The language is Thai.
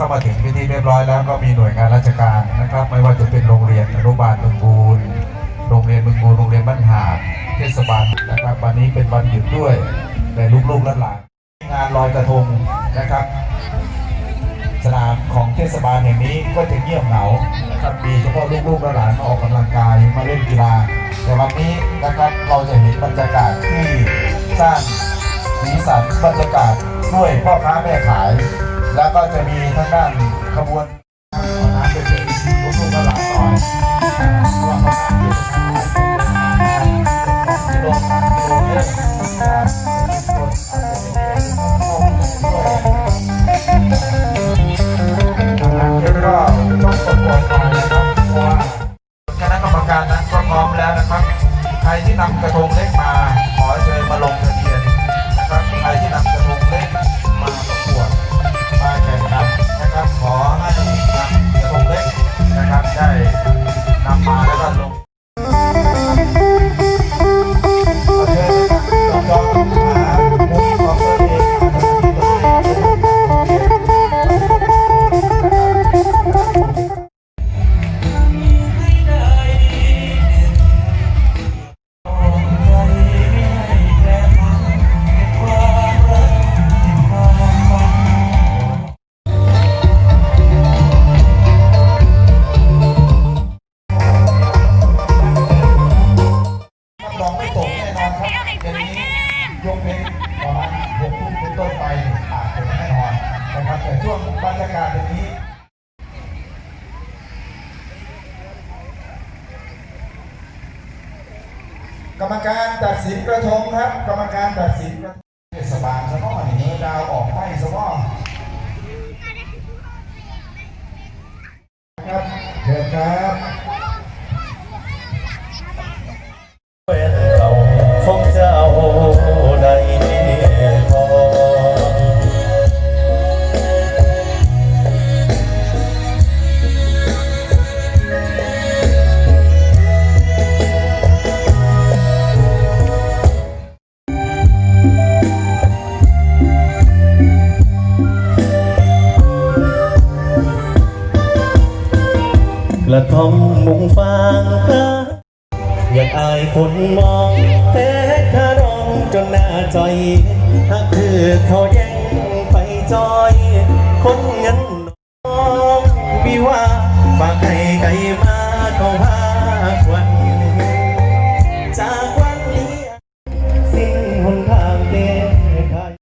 เข้ามาถึงพิธีเรียบร้อยแล้วก็มีหน่วยงานราชการนะครับ ไม่ว่าจะเป็นโรงเรียนอนุบาลเมืองบูนโรงเรียนเมืองบูนโรงเรียนบ้านหาดเทศบาลนะครับ วันนี้เป็นวันหยุดด้วยในลูกๆและหลานงานลอยกระทงนะครับ สนามของเทศบาลแห่งนี้ก็จะเงียบเหงานะครับมีเฉพาะลูกๆและหลานมาออกกำลังกายมาเล่นกีฬา แต่วันนี้นะครับเราจะเห็นบรรยากาศที่สร้างสีสันบรรยากาศด้วยพ่อค้าแม่ขาย แล้วก็จะมีทางด้านขบวนขอน้ำเป็นเด็กลูกๆหลานหน่อยอ่าเพราะว่าเขาน้ำอยู่ตรงนั้นกิโลสามกิโลเราต้อาจจะเป็นเด็กเข้าไปด้วยทาก็ต้องกดโหวตหน่อยนะครับเพราะว่าคณะกรรมการนั้นก็พร้อมแล้วนะครับ ใครที่นำกระทงเล็กมาขอเชิญมาลงทะเบียน ยกเว้นประมาณหกทุ่มเป็นต้นไปอาจจะแน่นอนนะครับแต่ช่วงบรรยากาศอย่างนี้กรรมการตัดสินกระทงครับ กรรมการตัดสินกระทงเทศบาลสมอนี่เนื้อดาวออกไปสมอครับเชิญครับ ละทอมมุงฟางตาอยากอายคนมองแต่ข้ารองจนหน้าจอยถ้าคือเขาแย่งไปจอย คนเงินน้องวิว่าฝากให้ไกลมาเขาพา